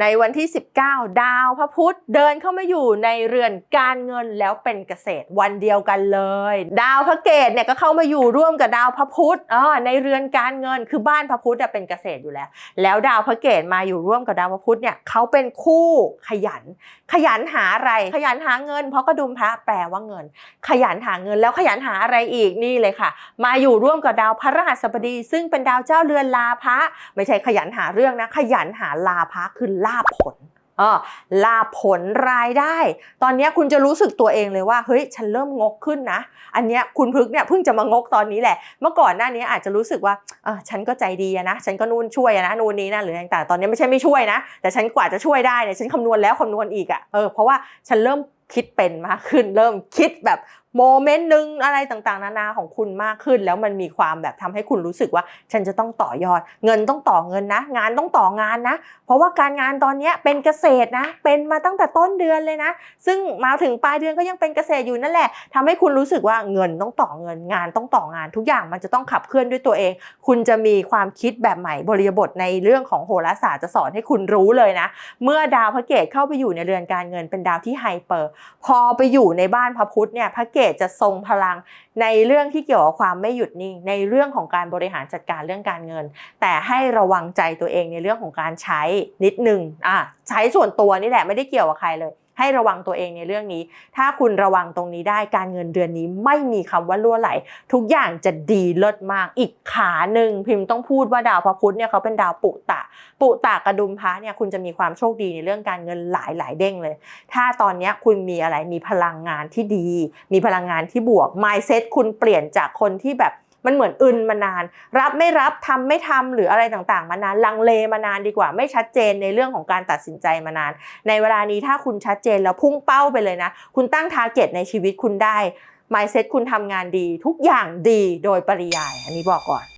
ในวันที่ 19 ดาวพระพุธเดินเข้ามาอยู่ในเรือนการเงินแล้วเป็นเกษตรวันเดียวกันเลย ดาวพระเกตเนี่ยก็เข้ามาอยู่ร่วมกับดาวพระพุธอ่าในเรือนการเงินคือบ้านพระพุธเป็นเกษตรอยู่แล้ว แล้วดาวพระเกตมาอยู่ร่วมกับดาวพระพุธเนี่ยเขาเป็นคู่ขยัน ขยันหาอะไรขยันหาเงิน เพราะกระดุมพระแปลว่าเงิน ขยันหาเงินแล้วขยันหาอะไรอีกนี่เลยค่ะ มาอยู่ร่วมกับดาวพระรหัสบดี ซึ่งเป็นดาวเจ้าเรือนลาภะไม่ใช่ขยันหาเรื่องนะขยันหาลาภะคือลาภผลเออลาผลรายได้ ตอนนี้คุณจะรู้สึกตัวเองเลยว่า เฮ้ย ฉันเริ่มงกขึ้นนะ อันเนี้ยคุณพึกเนี่ยเพิ่งจะมางกตอนนี้แหละ เมื่อก่อนหน้านี้อาจจะรู้สึกว่าเออฉันก็ใจดีนะ ฉันก็นู่นช่วยนะ นู่นนี้นะหรืออะไรต่างๆ ตอนนี้ไม่ใช่ไม่ช่วยนะ แต่ฉันกว่าจะช่วยได้เนี่ย ฉันคำนวณแล้วคำนวณอีกอะ เออ เพราะว่าฉันเริ่มคิดเป็นมากขึ้น เริ่มคิดแบบ โมเมนต์หนึ่งอะไรต่างๆ นานาของคุณมากขึ้น แล้วมันมีความแบบทำให้คุณรู้สึกว่า ฉันจะต้องต่อยอด เงินต้องต่อเงินนะ งานต้องต่องานนะ เพราะว่าการงานตอนนี้เป็นเกษตรนะ เป็นมาตั้งแต่ต้นเดือนเลยนะ ซึ่งมาถึงปลายเดือนก็ยังเป็นเกษตรอยู่นั่นแหละทำให้คุณรู้สึกว่าเงินต้องต่อเงินงานต้องต่องาน ทุกอย่างมันจะต้องขับเคลื่อนด้วยตัวเอง คุณจะมีความคิดแบบใหม่บริบทในเรื่องของโหราศาสตร์จะสอนให้คุณรู้เลยนะ เมื่อดาวพระเกตเข้าไปอยู่ในเรือนการเงินเป็นดาวที่ไฮเปอร์ พอไปอยู่ในบ้านพระพุธเนี่ยพระเกตจะทรงพลัง ในเรื่องที่เกี่ยวกับความไม่หยุดนิ่งในเรื่องของการบริหารจัดการเรื่องการเงิน แต่ให้ระวังใจตัวเองในเรื่องของการใช้นิดนึงอะใช้ส่วนตัวนี่แหละไม่ได้เกี่ยวกับใครเลย ให้ระวังตัวเองในเรื่องนี้ ถ้าคุณระวังตรงนี้ได้การเงินเดือนนี้ไม่มีคำว่าล่วไหล ทุกอย่างจะดีเลิศมาก อีกขาหนึ่งพิมพ์ต้องพูดว่าดาวพระพุธเนี่ยเขาเป็นดาวปุตตะ ปุตตะกระดุมพระเนี่ยคุณจะมีความโชคดีในเรื่องการเงินหลายหลายเด้งเลย ถ้าตอนนี้คุณมีอะไรมีพลังงานที่ดี มีพลังงานที่บวก mindset คุณเปลี่ยนจากคนที่แบบ มันเหมือนอึนมานาน รับไม่รับทำไม่ทำหรืออะไรต่างๆ มานานลังเลมานานดีกว่า ไม่ชัดเจนในเรื่องของการตัดสินใจมานาน ในเวลานี้ถ้าคุณชัดเจนแล้วพุ่งเป้าไปเลยนะ คุณตั้งทาร์เก็ตในชีวิตคุณได้ mindset คุณทำงานดี ทุกอย่างดีโดยปริยาย อันนี้บอกก่อน